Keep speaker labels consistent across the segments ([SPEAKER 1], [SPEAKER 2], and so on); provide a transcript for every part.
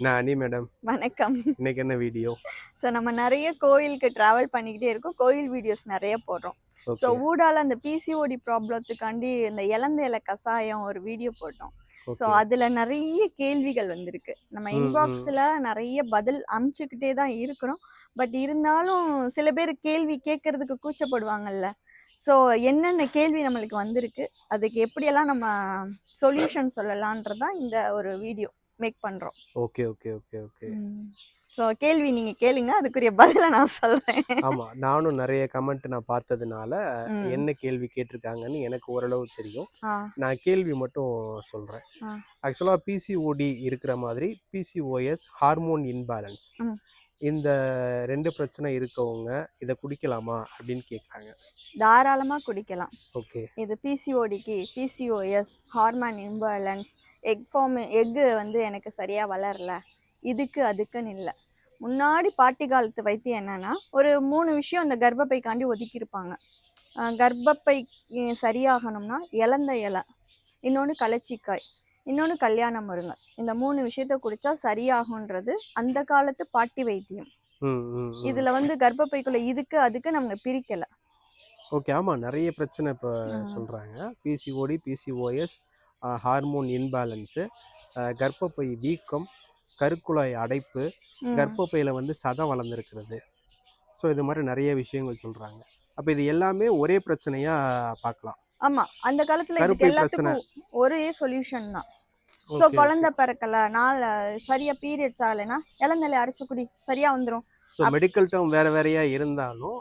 [SPEAKER 1] நான் அனி மேடம்.
[SPEAKER 2] வணக்கம்.
[SPEAKER 1] இன்னைக்கு என்ன வீடியோ
[SPEAKER 2] ஸோ நம்ம நிறைய கோயிலுக்கு ட்ராவல் பண்ணிக்கிட்டே இருக்கோம். கோயில் வீடியோஸ் நிறைய போடுறோம். ஸோ ஊடால அந்த பிசிஓடி ப்ராப்ளத்துக்காண்டி இந்த இலந்த இலை கசாயம் ஒரு வீடியோ போட்டோம். ஸோ அதுல நிறைய கேள்விகள் வந்திருக்கு. நம்ம. இன்பாக்ஸ்ல நிறைய பதில் அமுச்சுக்கிட்டே தான் இருக்கிறோம். பட் இருந்தாலும் சில பேர் கேள்வி கேட்கறதுக்கு கூச்சப்படுவாங்கல்ல. ஸோ என்னென்ன கேள்வி நம்மளுக்கு வந்திருக்கு? அதுக்கு எப்படியெல்லாம் நம்ம சொல்யூஷன் சொல்லலான்றதான் இந்த ஒரு வீடியோ மேக் பண்றோம்.
[SPEAKER 1] Okay okay okay okay.
[SPEAKER 2] So கேள்வி நீங்க கேளுங்க. அதுக்குரிய பதிலை நான் சொல்றேன்.
[SPEAKER 1] ஆமா நானும் நிறைய கமெண்ட் நான் பார்த்ததுனால. என்ன கேள்வி கேட்டிருக்காங்கன்னு எனக்கு ஓரளவு தெரியும். நான் கேள்வி மட்டும் சொல்றேன்.
[SPEAKER 2] ஆ.
[SPEAKER 1] ஆக்சுவலாக பிசிஓடி இருக்கிற மாதிரி பிசிஓஎஸ் ஹார்மோன் இன்பேலன்ஸ். இந்த ரெண்டு பிரச்சனை இருக்கவங்க இதை குடிக்கலாமா அப்படின்னு கேட்குறாங்க
[SPEAKER 2] தாராளமா குடிக்கலாம்.
[SPEAKER 1] ஓகே.
[SPEAKER 2] இது பிசிஓடிக்கு PCOS hormone imbalance egg form egg வந்து எனக்கு சரியா வளரல. இதுக்கு அதுக்குன்னு இல்லை. முன்னாடி பாட்டி காலத்து வைத்தியம் என்னன்னா ஒரு மூணு விஷயம் இந்த கர்ப்பப்பைக்காண்டி ஒதுக்கியிருப்பாங்க. கர்ப்பப்பை சரியாகணும்னா இலந்த இலை இன்னொன்று களைச்சிக்காய் இன்னொன்று கல்யாண முருங்கை. இந்த மூணு விஷயத்த குடிச்சா சரியாகுன்றது அந்த காலத்து பாட்டி வைத்தியம். இதுல வந்து கர்ப்பப்பைக்குள்ள இதுக்கு அதுக்கு நம்ம பிரிக்கல.
[SPEAKER 1] ஓகே ஆமாம் நிறைய பிரச்சனை இப்போ
[SPEAKER 2] ம்.
[SPEAKER 1] சொல்கிறாங்க பிசிஓடி பிசிஓஎஸ் ஹார்மோன் இன்பேலன்ஸு கர்ப்பப்பை வீக்கம் கருக்குழாய் அடைப்பு. கர்ப்பப்பையில் வந்து சதம் வளர்ந்துருக்கிறது. ஸோ இது மாதிரி நிறைய விஷயங்கள் சொல்கிறாங்க அப்போ இது எல்லாமே ஒரே பிரச்சனையாக பார்க்கலாம்.
[SPEAKER 2] ஆமா. அந்த காலத்துல இதுக்கு. எல்லாத்துக்கும் ஒரே சொல்யூஷன் தான். ஸோ குழந்தை பிறக்கல நாள் சரியா பீரியட்ஸ் ஆகலைன்னா இளநிலை அரைச்சு குடி சரியா வந்துரும்.
[SPEAKER 1] ஸோ மெடிக்கல் டேர்ம் வேற வேறையா இருந்தாலும்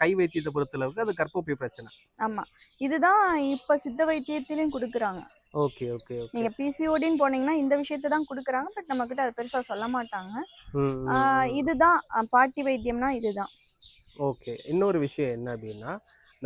[SPEAKER 1] கை வைத்தியத்தை பொறுத்தளவுக்கு அது கர்ப்பப்பை பிரச்சனை.
[SPEAKER 2] ஆமா. இதுதான் இப்ப சித்த வைத்தியத்திலையும் கொடுக்குறாங்க.
[SPEAKER 1] Okay okay okay.
[SPEAKER 2] நீங்க பிசிஓடின்னு போனீங்கன்னா இந்த விஷயத்தை தான் கொடுக்குறாங்க. பட் நம்ம கிட்ட அதை பெருசா சொல்ல மாட்டாங்க. இதுதான் பாட்டி வைத்தியம்னா இதுதான்.
[SPEAKER 1] ஓகே. இன்னொரு விஷயம் என்ன அப்படின்னா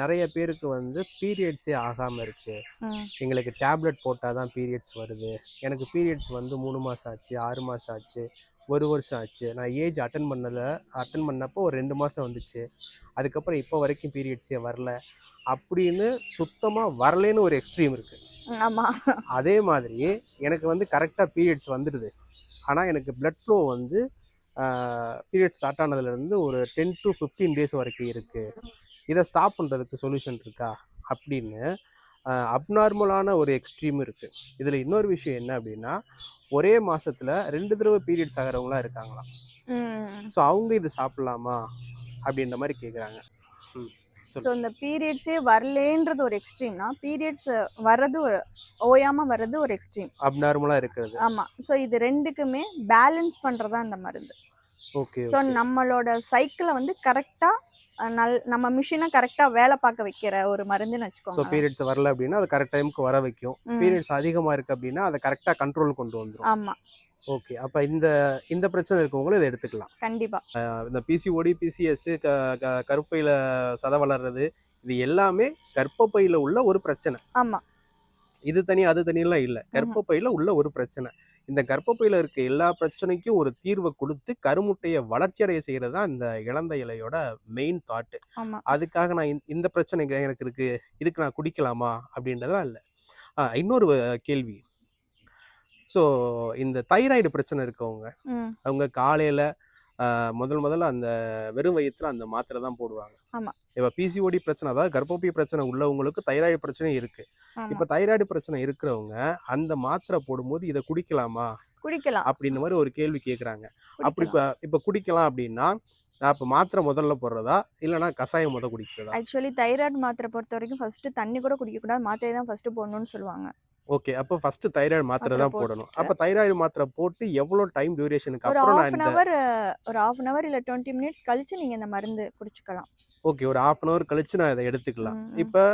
[SPEAKER 1] நிறைய பேருக்கு வந்து பீரியட்ஸே ஆகாமல் இருக்கு. எங்களுக்கு டேப்லெட் போட்டால் தான் பீரியட்ஸ் வருது. எனக்கு பீரியட்ஸ் வந்து மூணு மாதம் ஆச்சு ஆறு மாதம் ஆச்சு ஒரு வருஷம் ஆச்சு. நான் ஏஜ் அட்டன் பண்ணல. அட்டன் பண்ணப்போ ஒரு ரெண்டு மாதம் வந்துச்சு. அதுக்கப்புறம் இப்போ வரைக்கும் பீரியட்ஸே வரல. அப்படின்னு சுத்தமாக வரலேன்னு ஒரு எக்ஸ்ட்ரீம் இருக்குது
[SPEAKER 2] ஆமா.
[SPEAKER 1] அதே மாதிரி எனக்கு வந்து கரெக்டாக பீரியட்ஸ் வந்துடுது. ஆனால் எனக்கு blood flow வந்து பீரியட் ஸ்டார்ட் ஆனதுலேருந்து ஒரு டென் டு ஃபிஃப்டீன் டேஸ் வரைக்கும் இருக்குது இதை ஸ்டாப் பண்ணுறதுக்கு சொல்யூஷன் இருக்கா? அப்படின்னு அப்நார்மலான ஒரு எக்ஸ்ட்ரீம் இருக்குது இதில் இன்னொரு விஷயம் என்ன அப்படின்னா ஒரே மாசத்துல ரெண்டு தடவை பீரியட்ஸ் ஆகிறவங்களாம் இருக்காங்களாம். ஸோ அவங்க இது சாப்பிட்லாமா? அப்படின்ற மாதிரி கேட்குறாங்க ம்.
[SPEAKER 2] ஸோ இந்த பீரியட்ஸே வரலேன்றது ஒரு எக்ஸ்ட்ரீம்னா பீரியட்ஸ் வர்றது ஒரு ஓயாம வர்றது ஒரு எக்ஸ்ட்ரீம்
[SPEAKER 1] அப்நார்மலாக இருக்கிறது.
[SPEAKER 2] ஆமா. ஸோ இது ரெண்டுக்குமே பேலன்ஸ் பண்றதா இந்த மருந்து.
[SPEAKER 1] ஓகே
[SPEAKER 2] ஸோ நம்மளோட சைக்கிளை வந்து கரெக்டா நல் நம்ம மிஷினை கரெக்டா வேலை பார்க்க வைக்கிற ஒரு மருந்துன்னு
[SPEAKER 1] ஸோ
[SPEAKER 2] வச்சுக்கோங்க
[SPEAKER 1] பீரியட்ஸ் வரல அப்படின்னா அது கரெக்ட் டைமுக்கு வர வைக்கும். பீரியட்ஸ் அதிகமாக இருக்குது அப்படின்னா அதை கரெக்டாக கண்ட்ரோல் கொண்டு வந்துடும்
[SPEAKER 2] ஆமா.
[SPEAKER 1] ஓகே. அப்போ இந்த இந்த பிரச்சனை இருக்கவங்களும் இதை எடுத்துக்கலாம்.
[SPEAKER 2] கண்டிப்பா.
[SPEAKER 1] அஹ் இந்த பிசிஓடி பிசிஎஸ் கருப்பையில் சத வளர்றது இது எல்லாமே கர்ப்பப்பையில் உள்ள ஒரு பிரச்சனை.
[SPEAKER 2] ஆமா.
[SPEAKER 1] இது தனி அது தனியெல்லாம் இல்லை. கர்ப்பப்பையில் உள்ள ஒரு பிரச்சனை. இந்த கர்ப்பப்பையில் இருக்க எல்லா பிரச்சனைக்கும் ஒரு தீர்வை கொடுத்து கருமுட்டையை வளர்ச்சியடைய செய்கிறது தான் இந்த இளந்த இலையோட மெயின் தாட்டு அதுக்காக நான் இந்த- பிரச்சனை எனக்கு இருக்கு. இதுக்கு நான் குடிக்கலாமா? அப்படின்றதெல்லாம் இல்லை. இன்னொரு கேள்வி. ஸோ இந்த தைராய்டு பிரச்சனை இருக்கவங்க அவங்க காலையில் முதல் முதல்ல அந்த வெறும் வயிற்றுல அந்த மாத்திரை தான் போடுவாங்க. இப்போ பிசிஓடி பிரச்சனை அதாவது கர்ப்பப்பை பிரச்சனை உள்ளவங்களுக்கு தைராய்டு பிரச்சனை இருக்கு. இப்போ தைராய்டு பிரச்சனை இருக்கிறவங்க அந்த மாத்திரை போடும்போது இதை குடிக்கலாமா?
[SPEAKER 2] குடிக்கலாம்.
[SPEAKER 1] அப்படின்ற மாதிரி ஒரு கேள்வி கேட்குறாங்க அப்படி இப்போ இப்போ குடிக்கலாம் அப்படின்னா நான் இப்போ மாத்திரை முதல்ல போடுறதா? இல்லைன்னா கஷாயம் முத குடிக்கிறதா?
[SPEAKER 2] ஆக்சுவலி தைராய்டு மாத்திரை பொறுத்த வரைக்கும் ஃபர்ஸ்ட் தண்ணி கூட குடிக்க கூடாது மாத்திரை தான் ஃபர்ஸ்ட் போடணும்னு சொல்லுவாங்க.
[SPEAKER 1] ஓகே. அப்போ ஃபர்ஸ்ட் தைராய்டு மாத்திரை தான் போடணும். அப்போ தைராய்டு மாத்திரை போட்டு எவ்வளோ டைம் டியூரேஷனுக்கு
[SPEAKER 2] ஒரு
[SPEAKER 1] அப்புறம் நான்
[SPEAKER 2] ஹாஃப் அன்
[SPEAKER 1] இந்த
[SPEAKER 2] ஹவர் ஒரு ஹாஃப் அன் ஹவர் இல்ல டுவெண்ட்டி மினிட்ஸ் கழிச்சு நீங்க இந்த மருந்து குடிச்சுக்கலாம்.
[SPEAKER 1] ஓகே. ஒரு ஹாஃப் அன் ஹவர் கழிச்சு நான் இதை எடுத்துக்கலாம்.
[SPEAKER 2] ம், ம்.
[SPEAKER 1] இப்போ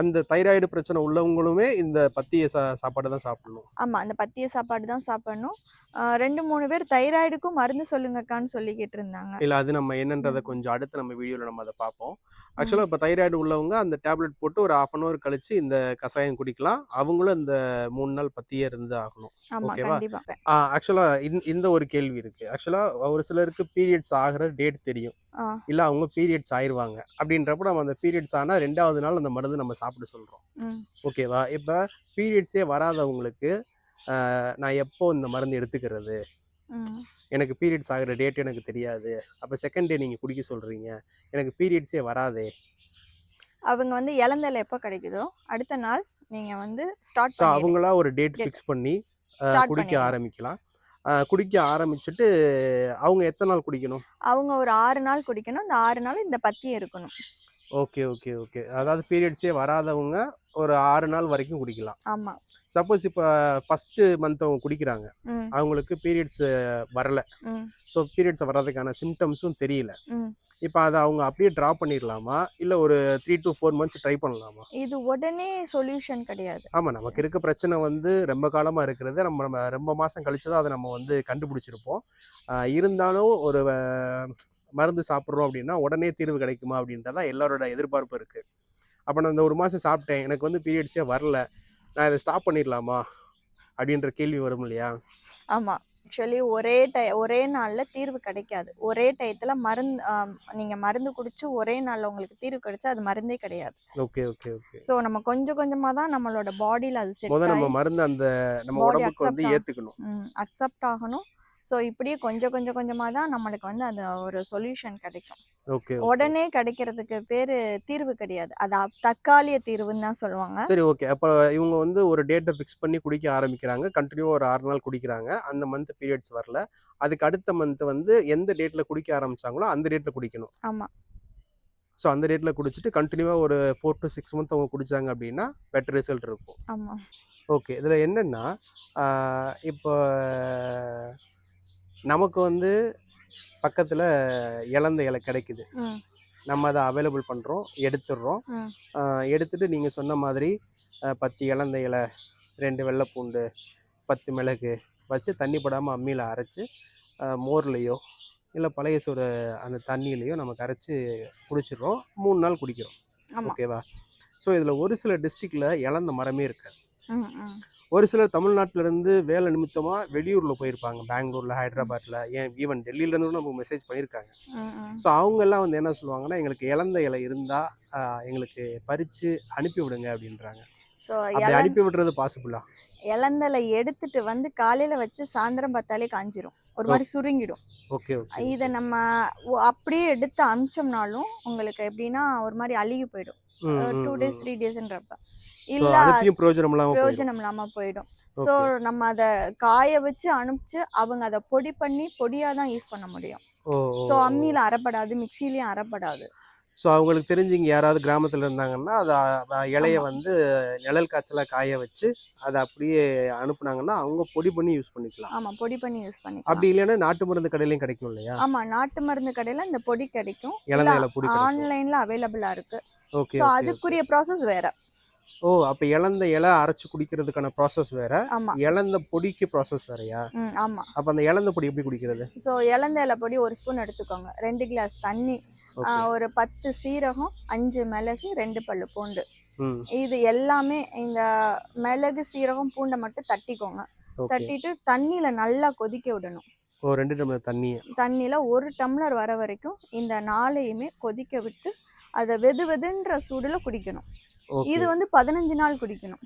[SPEAKER 1] அந்த தைராய்டு பிரச்சனை உள்ளவங்களுமே இந்த பத்திய சா சாப்பாடு தான் சாப்பிடணும்.
[SPEAKER 2] ஆமா. அந்த பத்திய சாப்பாடு தான் சாப்பிடணும். ஆஹ் ரெண்டு மூணு பேர் தைராய்டுக்கும் மருந்து சொல்லுங்கக்கான்னு சொல்லிக்கிட்டு இருந்தாங்க
[SPEAKER 1] இல்லை அது நம்ம என்னன்றதை. கொஞ்சம் அடுத்து நம்ம வீடியோவில் நம்ம அதை பார்ப்போம். ஆக்சுவலாக இப்போ தைராய்டு உள்ளவங்க அந்த டேப்லெட் போட்டு ஒரு ஹாஃப் அன் ஹவர் கழிச்சு இந்த கஷாயம் குடிக்கலாம். அவங்களும் இந்த மூணு நாள் பத்தியே இருந்து ஆகணும். ஓகேவா? ஆக்சுவலாக இந்த ஒரு கேள்வி இருக்குது ஆக்சுவலாக ஒரு சிலருக்கு பீரியட்ஸ் ஆகிற டேட் தெரியும். இல்லை அவங்க பீரியட்ஸ் ஆயிடுவாங்க அப்படின்றப்ப நம்ம அந்த பீரியட்ஸ் ஆனால் ரெண்டாவது நாள் அந்த மருந்து நம்ம சாப்பிட சொல்கிறோம்
[SPEAKER 2] ம்.
[SPEAKER 1] ஓகேவா? இப்போ பீரியட்ஸே வராதவங்களுக்கு நான் எப்போ இந்த மருந்து எடுத்துக்கிறது? எனக்கு பீரியட்ஸ் ஆகிற டேட் எனக்கு தெரியாது. அப்போ செகண்ட் டே நீங்கள் குடிக்க சொல்கிறீங்க எனக்கு பீரியட்ஸே வராதே.
[SPEAKER 2] அவங்க வந்து இளந்தலை எப்போ கிடைக்குதோ அடுத்த நாள் நீங்கள் வந்து ஸ்டார்ட்
[SPEAKER 1] அவங்களா ஒரு டேட். ஃபிக்ஸ் பண்ணி குடிக்க. ஆரம்பிக்கலாம். குடிக்க ஆரம்பிச்சுட்டு அவங்க எத்தனை நாள் குடிக்கணும்?
[SPEAKER 2] அவங்க ஒரு ஆறு நாள் குடிக்கணும். இந்த ஆறு நாள் இந்த பத்தியம் இருக்கணும்.
[SPEAKER 1] Okay okay okay. அதாவது பீரியட்ஸே வராதவங்க ஒரு ஆறு நாள் வரைக்கும் குடிக்கலாம்.
[SPEAKER 2] ஆமாம்
[SPEAKER 1] சப்போஸ் இப்போ ஃபஸ்ட்டு மந்த் அவங்க குடிக்கிறாங்க. அவங்களுக்கு பீரியட்ஸ் வரல. ஸோ பீரியட்ஸ் வர்றதுக்கான சிம்டம்ஸும் தெரியல. இப்போ அதை அவங்க அப்படியே ட்ரா பண்ணிடலாமா? இல்லை ஒரு three to four months try பண்ணலாமா?
[SPEAKER 2] இது உடனே சொல்யூஷன் கிடையாது.
[SPEAKER 1] ஆமாம் நமக்கு இருக்க பிரச்சனை வந்து ரொம்ப காலமாக இருக்கிறது. நம்ம நம்ம ரொம்ப மாதம் கழிச்சு தான் அதை நம்ம வந்து கண்டுபிடிச்சிருப்போம். இருந்தாலும் ஒரு மருந்து சாப்பிட்றோம் அப்படின்னா உடனே தீர்வு கிடைக்குமா அப்படின்றதா எல்லாரோட எதிர்பார்ப்பு இருக்குது அப்போ நான் இந்த ஒரு மாதம் சாப்பிட்டேன். எனக்கு வந்து பீரியட்ஸே வரல. நான் இதை ஸ்டாப் பண்ணிடலாமா? அப்படின்ற கேள்வி வரும் இல்லையா?
[SPEAKER 2] ஆமாம் ஆக்சுவலி ஒரே டை ஒரே நாளில் தீர்வு கிடைக்காது. ஒரே டயத்தில் மருந்து நீங்கள் மருந்து குடிச்சு ஒரே நாளில் உங்களுக்கு தீர்வு கிடைச்சா அது மருந்தே கிடையாது.
[SPEAKER 1] ஓகே ஓகே ஓகே
[SPEAKER 2] ஸோ நம்ம கொஞ்சம் கொஞ்சமாக தான் நம்மளோட பாடியில் அது செட்
[SPEAKER 1] நம்ம மருந்து அந்த நம்ம உடம்புக்கு வந்து ஏற்றுக்கணும்
[SPEAKER 2] அக்செப்ட் ஆகணும். ஸோ இப்படியே கொஞ்சம் கொஞ்சம் கொஞ்சமாக தான் நம்மளுக்கு வந்து அந்த ஒரு சொல்யூஷன் கிடைக்கும்.
[SPEAKER 1] ஓகே
[SPEAKER 2] உடனே கிடைக்கிறதுக்கு பேர் தீர்வு கிடையாது. அது தற்காலிக தீர்வுன்னு தான் சொல்லுவாங்க.
[SPEAKER 1] சரி ஓகே. அப்போ இவங்க வந்து ஒரு டேட்டை ஃபிக்ஸ் பண்ணி குடிக்க ஆரம்பிக்கிறாங்க. கண்டினியூ ஒரு ஆறு நாள் குடிக்கிறாங்க. அந்த மந்த் பீரியட்ஸ் வரல. அதுக்கு அடுத்த மந்த் வந்து எந்த டேட்டில் குடிக்க ஆரம்பிச்சாங்களோ அந்த டேட்டில் குடிக்கணும்.
[SPEAKER 2] ஆமாம்
[SPEAKER 1] ஸோ அந்த டேட்டில் குடிச்சிட்டு கண்டினியூவாக ஒரு ஃபோர் டு சிக்ஸ் மந்த் அவங்க குடிச்சாங்க அப்படின்னா பெட்டர் ரிசல்ட் இருக்கும்.
[SPEAKER 2] ஆமாம்
[SPEAKER 1] ஓகே. இதில் என்னென்னா இப்போ நமக்கு வந்து பக்கத்தில் இளந்த இலை கிடைக்குது. நம்ம அதை அவைலபிள் பண்ணுறோம் எடுத்துடுறோம். எடுத்துட்டு நீங்கள் சொன்ன மாதிரி பத்து இலந்த இலை ரெண்டு வெள்ளைப்பூண்டு பத்து மிளகு வச்சு தண்ணி படாமல் அம்மியில் அரைச்சி மோர்லேயோ இல்லை பழைய சோறு அந்த தண்ணியிலையோ நம்ம கரைச்சி குடிச்சிடுறோம். மூணு நாள் குடிக்கிறோம். ஓகேவா? ஸோ இதில் ஒரு சில டிஸ்ட்ரிக்டில் இழந்த மரமே இருக்காது. ஒரு சிலர் தமிழ்நாட்டுல இருந்து வேலை நிமித்தமாக வெளியூரில் போயிருப்பாங்க. பெங்களூரில் ஹைதராபாத்தில் ஏன் ஈவன் டெல்லியிலேருந்து கூட நமக்கு மெசேஜ் பண்ணியிருக்காங்க. ஸோ அவங்கெல்லாம் வந்து என்ன சொல்லுவாங்கன்னா எங்களுக்கு இழந்த இலை இருந்தால் எங்களுக்கு பறித்து அனுப்பி விடுங்க அப்படின்றாங்க.
[SPEAKER 2] ஸோ
[SPEAKER 1] அப்படி அனுப்பி விடுறது பாசிபிளா
[SPEAKER 2] இளந்தலை எடுத்துட்டு வந்து காலையில் வச்சு சாயந்தரம் பார்த்தாலே காஞ்சிரும். ஒரு மாதிரி சுருங்கிடும்.
[SPEAKER 1] ஓகே
[SPEAKER 2] இதை நம்ம அப்படியே எடுத்து அமிச்சோம்னாலும் உங்களுக்கு எப்படின்னா ஒரு மாதிரி அழுகி போயிடும். டூ டேஸ் த்ரீ டேஸ்ன்றப்ப இல்ல
[SPEAKER 1] பிரயோஜனம்
[SPEAKER 2] இல்லாம போயிடும். ஸோ நம்ம அதை காய வச்சு அனுப்பிச்சு அவங்க அதை பொடி பண்ணி பொடியா தான் யூஸ் பண்ண முடியும். ஸோ அம்மியில அரைப்படாது மிக்சிலையும் அரைப்படாது.
[SPEAKER 1] ஸோ அவங்களுக்கு தெரிஞ்சுங்க யாராவது கிராமத்தில் இருந்தாங்கன்னா அதை இலைய. வந்து நிழல் காய்ச்சலாக காய வச்சு அதை அப்படியே அனுப்புனாங்கன்னா அவங்க பொடி பண்ணி யூஸ் பண்ணிக்கலாம்.
[SPEAKER 2] ஆமா பொடி பண்ணி யூஸ் பண்ணிக்கலாம்.
[SPEAKER 1] அப்படி இல்லைன்னா நாட்டு மருந்து கடையிலையும் கிடைக்கும் இல்லையா?
[SPEAKER 2] ஆமா நாட்டு மருந்து கடையில இந்த பொடி கிடைக்கும். ஆன்லைன்ல அவைலபிளா இருக்கு.
[SPEAKER 1] Okay
[SPEAKER 2] so
[SPEAKER 1] okay.
[SPEAKER 2] அதுக்குரிய ப்ராசஸ் வேற.
[SPEAKER 1] ஓ அப்போ இளந்த இலை அரைச்சு குடிக்கிறதுக்கான ப்ராசஸ் வேற.
[SPEAKER 2] ஆமா.
[SPEAKER 1] இளந்த பொடிக்கு ப்ராசஸ் வேறயா?
[SPEAKER 2] ஆமா.
[SPEAKER 1] அப்போ அந்த இளந்த பொடி எப்படி குடிக்கிறது?
[SPEAKER 2] ஸோ இளந்த இலை பொடி ஒரு ஸ்பூன் எடுத்துக்கோங்க. ரெண்டு கிளாஸ் தண்ணி ஒரு பத்து சீரகம் அஞ்சு மிளகு ரெண்டு பல்லு பூண்டு. இது எல்லாமே இந்த மிளகு சீரகம் பூண்டை மட்டும் தட்டிக்கோங்க. தட்டிட்டு தண்ணியில நல்லா கொதிக்க விடணும்.
[SPEAKER 1] ஓ ரெண்டு டம்ளர் தண்ணியை.
[SPEAKER 2] தண்ணியில ஒரு டம்ளர் வர வரைக்கும் இந்த நாளையுமே கொதிக்க விட்டு அதை வெது வெதுன்ற சூடுல குடிக்கணும். இது வந்து பதினஞ்சு நாள் குடிக்கணும்.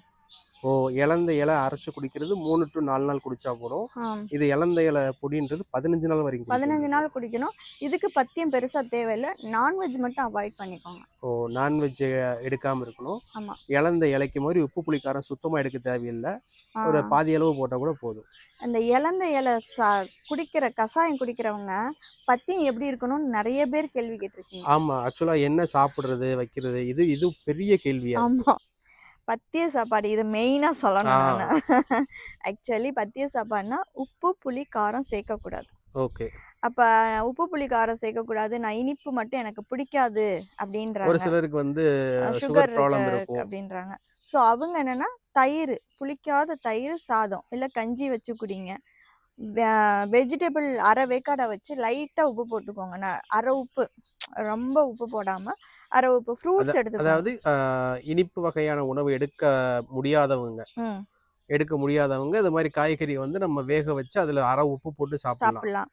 [SPEAKER 1] ஓ இளந்த இலை அரைச்சு குடிக்கிறது மூணு டு நாலு நாள் குடிச்சா போதும். இது இளந்த இலை பொடின்றது பதினஞ்சு நாள் வரைக்கும்.
[SPEAKER 2] பதினஞ்சு நாள் குடிக்கணும். இதுக்கு பத்தியம் பெருசா தேவையில்லை. நான்வெஜ் மட்டும் அவாய்ட் பண்ணிக்கோங்க.
[SPEAKER 1] ஓ நான்வெஜ் எடுக்காம இருக்கணும். இளந்த இலைக்கு மாதிரி உப்பு புளிக்காரம் சுத்தமா எடுக்க தேவையில்லை. ஒரு பாதி அளவு போட்டா கூட போதும்.
[SPEAKER 2] அந்த இலந்த இலை சா குடிக்கிற கஷாயம் குடிக்கிறவங்க பத்தியம் எப்படி இருக்கணும்னு நிறைய பேர் கேள்வி கேட்டிருக்கீங்க.
[SPEAKER 1] ஆமா ஆக்சுவலா என்ன சாப்பிடுறது வைக்கிறது இது இது பெரிய கேள்வியா
[SPEAKER 2] ஆமா. பத்திய சாப்பாடு இது மெயினா சொல்லணும் ஆக்சுவலி பத்திய சாப்பாடுனா உப்பு புளி காரம் சேர்க்கக்கூடாது.
[SPEAKER 1] ஓகே.
[SPEAKER 2] அப்ப உப்பு புளி காரம் சேர்க்கக்கூடாது. நான் இனிப்பு மட்டும் எனக்கு பிடிக்காது
[SPEAKER 1] ஒரு
[SPEAKER 2] அப்படின்றாங்க
[SPEAKER 1] சிலருக்கு வந்து
[SPEAKER 2] சுகர் அப்படின்றாங்க. ஸோ அவங்க என்னன்னா தயிர் புளிக்காத தயிர் சாதம். இல்லை கஞ்சி வச்சு குடிங்க. வெஜிடபிள் அரை வேக்காடை வச்சு லைட்டாக உப்பு போட்டுக்கோங்க. அரை உப்பு. ரொம்ப உப்பு போடாம அரை உப்பு ஃப்ரூட்ஸ் எடுத்துக்கோங்க
[SPEAKER 1] அதாவது இனிப்பு வகையான உணவு எடுக்க முடியாதவங்க எடுக்க முடியாதவங்க இது மாதிரி காய்கறி வந்து நம்ம வேக வச்சு அதுல அரை உப்பு போட்டு சாப்பிடலாம்.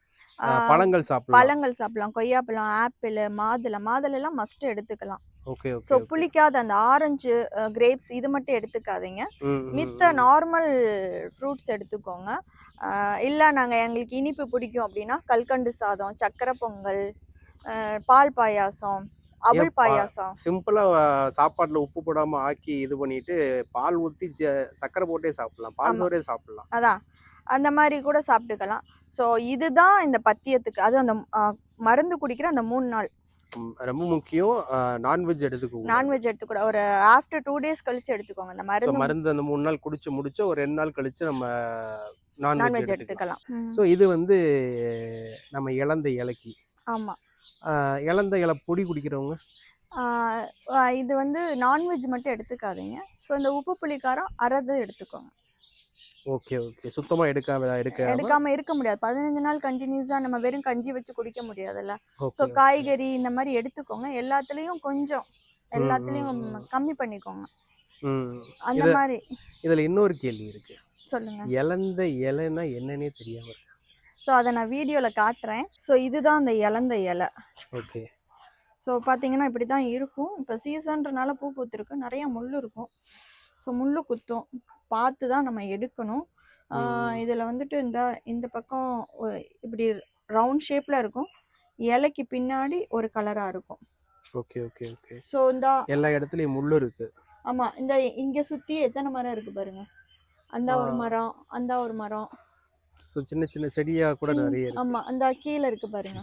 [SPEAKER 1] பழங்கள் சாப்பிடலாம்.
[SPEAKER 2] பழங்கள் சாப்பிடலாம். கொய்யாப்பழம் ஆப்பிள் மாதுளை மாதுளை எல்லாம் மஸ்ட் எடுத்துக்கலாம்.
[SPEAKER 1] ஓகே
[SPEAKER 2] ஸோ புளிக்காத அந்த ஆரஞ்சு கிரேப்ஸ் இது மட்டும் எடுத்துக்காதீங்க. மித்த நார்மல் ஃப்ரூட்ஸ் எடுத்துக்கோங்க. இல்லை நாங்கள் எங்களுக்கு இனிப்பு பிடிக்கும் அப்படின்னா கல்கண்டு சாதம் சக்கரை பொங்கல் பால் பாயாசம் அவல். பாயாசம்.
[SPEAKER 1] சிம்பிளா சாப்பாட்டுல உப்பு போடாம ஆக்கி இது பண்ணிட்டு பால் ஊத்தி சக்கரை போட்டே சாப்பிடலாம். பால். சோறே சாப்பிடலாம்.
[SPEAKER 2] அதான். அந்த மாதிரி கூட சாப்பிட்டுக்கலாம். ஸோ இதுதான் இந்த பத்தியத்துக்கு அது அந்த மருந்து குடிக்கிற அந்த மூணு நாள்.
[SPEAKER 1] ரொம்ப முக்கியம். நான்வெஜ் எடுத்துக்கோங்க.
[SPEAKER 2] நான்வெஜ் எடுத்துக்கூட ஒரு ஆஃப்டர் டூ டேஸ் கழிச்சு எடுத்துக்கோங்க அந்த மருந்து
[SPEAKER 1] மருந்து அந்த மூணு நாள் குடிச்சு முடிச்சு ஒரு ரெண்டு நாள் கழிச்சு நம்ம நான்வெஜ் எடுத்துக்கலாம். ஸோ இது வந்து நம்ம இளந்த இலக்கி.
[SPEAKER 2] ஆமாம்
[SPEAKER 1] ஆஹ் இளந்த இலை பொடி குடிக்கிறவங்க?
[SPEAKER 2] இது வந்து நான்வெஜ் மட்டும் எடுத்துக்காதீங்க. ஸோ இந்த உப்பு புளிக்காரம் அறது எடுத்துக்கோங்க.
[SPEAKER 1] Okay okay. சுத்தமா எடுக்காம எடுக்காம?
[SPEAKER 2] எடுக்காம இருக்க முடியாது. பதினஞ்சு நாள் கண்டினியூஸா நம்ம வெறும் கஞ்சி வச்சு குடிக்க முடியாதுல்ல? ஸோ காய்கறி இந்த மாதிரி எடுத்துக்கோங்க. எல்லாத்துலேயும் கொஞ்சம். எல்லாத்துலேயும். கம்மி பண்ணிக்கோங்க. அந்த மாதிரி.
[SPEAKER 1] இதுல இன்னொரு கேள்வி இருக்கு.
[SPEAKER 2] சொல்லுங்க.
[SPEAKER 1] இளந்த இலைன்னா என்னன்னே தெரியாம இருக்கு.
[SPEAKER 2] ஸோ அதை நான் வீடியோவில் காட்டுறேன். ஸோ இதுதான் அந்த இலந்த இலை.
[SPEAKER 1] ஓகே
[SPEAKER 2] ஸோ பார்த்தீங்கன்னா இப்படி தான் இருக்கும். இப்போ சீசன்றனால பூ பூத்திருக்கு. நிறைய முள் இருக்கும். ஸோ முள் குத்தும். பார்த்து தான் நம்ம எடுக்கணும். இதில் வந்துட்டு இந்த இந்த பக்கம் இப்படி ரவுண்ட் ஷேப்பில் இருக்கும். இலைக்கு பின்னாடி ஒரு கலராக இருக்கும்.
[SPEAKER 1] ஓகே ஓகே ஓகே
[SPEAKER 2] ஸோ இந்த
[SPEAKER 1] எல்லா இடத்துலயும் முள்ளு இருக்கு.
[SPEAKER 2] ஆமாம் இந்த இங்கே சுற்றி எத்தனை மரம் இருக்குது பாருங்க. அந்த ஒரு. மரம் அந்த ஒரு மரம்.
[SPEAKER 1] ஸோ சின்ன சின்ன செடியா கூட நிறைய இருக்கு.
[SPEAKER 2] ஆமா அந்த கீழே இருக்கு பாருங்க.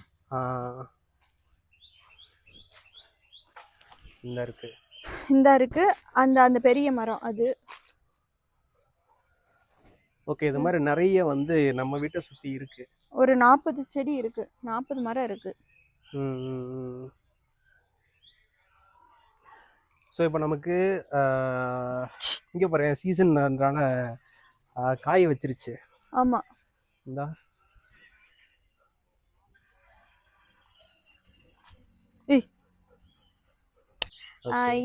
[SPEAKER 1] இந்த இருக்கு.
[SPEAKER 2] இந்த இருக்கு அந்த அந்த பெரிய மரம் அது.
[SPEAKER 1] ஓகே இது மாதிரி நிறைய வந்து நம்ம வீட்டை சுத்தி இருக்கு.
[SPEAKER 2] ஒரு நாற்பது செடி இருக்கு. நாற்பது மரம் இருக்கு.
[SPEAKER 1] ஸோ இப்போ நமக்கு இங்க பாருங்க சீசன்ன்றனால காய வச்சிருச்சு.
[SPEAKER 2] ஆமா.
[SPEAKER 1] இந்தா.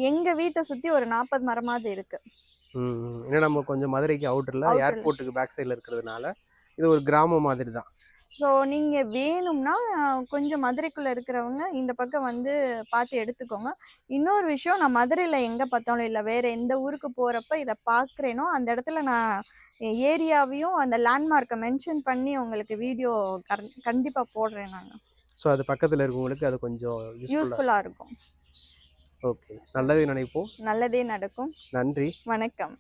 [SPEAKER 2] எங்க வீட்டை சுத்தி ஒரு நாற்பது மரமாவது இருக்கு.
[SPEAKER 1] ம், ம். ஏன்னா நம்ம கொஞ்சம் மதுரைக்கு அவுட்டர்ல. ஏர்போர்ட்டுக்கு பேக் சைடில் இருக்கிறதுனால இது ஒரு கிராமம் மாதிரி தான்.
[SPEAKER 2] ஸோ நீங்க வேணும்னா கொஞ்சம் மதுரைக்குள்ள இருக்கிறவங்க இந்த பக்கம் வந்து பார்த்து எடுத்துக்கோங்க. இன்னொரு விஷயம் நான் மதுரையில எங்க பார்த்தாலும் இல்லை வேற எந்த ஊருக்கு போறப்ப இதை பார்க்குறேனோ அந்த இடத்துல நான் ஏரியாவையும் அந்த லேண்ட்மார்க்கை மென்ஷன் பண்ணி உங்களுக்கு வீடியோ கண்டிப்பா போடுறேன் நான்.
[SPEAKER 1] ஸோ அது பக்கத்தில் இருக்கவங்களுக்கு அது கொஞ்சம் யூஸ்ஃபுல்லாக
[SPEAKER 2] யூஸ்ஃபுல்லா இருக்கும்.
[SPEAKER 1] ஓகே நல்லது நினைப்போம்.
[SPEAKER 2] நல்லதே நடக்கும்.
[SPEAKER 1] நன்றி.
[SPEAKER 2] வணக்கம்.